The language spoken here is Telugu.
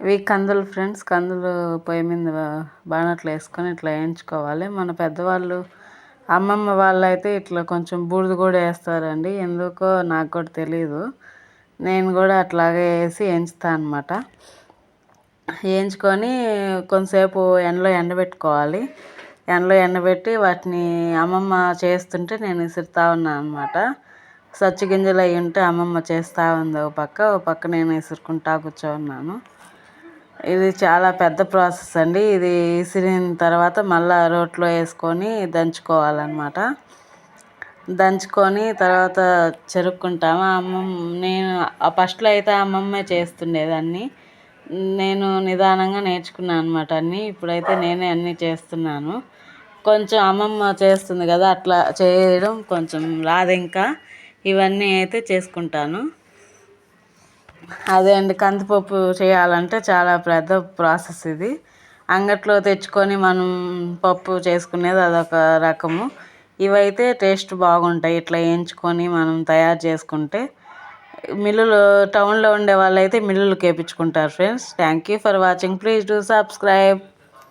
ఇవి కందులు ఫ్రెండ్స్ కందులు పొయ్యి మీద బాణట్లో వేసుకొని ఇట్లా వేయించుకోవాలి. మన పెద్దవాళ్ళు అమ్మమ్మ వాళ్ళు అయితే ఇట్లా కొంచెం బూడిద కూడా వేస్తారండి. ఎందుకో నాకు కూడా తెలియదు నేను కూడా అట్లాగే వేసి వేయించుతాను అనమాట వేయించుకొని కొంతసేపు ఎండలో ఎండబెట్టుకోవాలి. ఎండలో ఎండబెట్టి వాటిని అమ్మమ్మ చేస్తుంటే నేను విసురుతా ఉన్నాను అనమాట సచ్చి గింజలు అవి ఉంటే అమ్మమ్మ చేస్తూ ఉంది ఒక పక్క ఒక పక్క నేను విసురుకుంటా కూర్చోన్నాను ఇది చాలా పెద్ద ప్రాసెస్ అండి. ఇది విసిరిన తర్వాత మళ్ళీ రోట్లో వేసుకొని దంచుకోవాలన్నమాట. దంచుకొని తర్వాత చెరుక్కుంటాము. అమ్మమ్మ నేను ఫస్ట్లో అయితే అమ్మమ్మే చేస్తుండేదాన్ని. నేను నిదానంగా నేర్చుకున్నాను అనమాట అన్నీ. ఇప్పుడైతే నేనే అన్నీ చేస్తున్నాను. కొంచెం అమ్మమ్మ చేస్తుంది కదా అట్లా చేయడం కొంచెం రాదు ఇంకా. ఇవన్నీ అయితే చేసుకుంటాను. అదే అండి కందిపప్పు చేయాలంటే చాలా పెద్ద ప్రాసెస్ ఇది. అంగట్లో తెచ్చుకొని మనం పప్పు చేసుకునేది అదొక రకము. ఇవైతే టేస్ట్ బాగుంటాయి ఇట్లా వేయించుకొని మనం తయారు చేసుకుంటే. మిల్లులు టౌన్లో ఉండే వాళ్ళు అయితే మిల్లులకు వేయించుకుంటారు friends. Thank you for watching. Please do subscribe.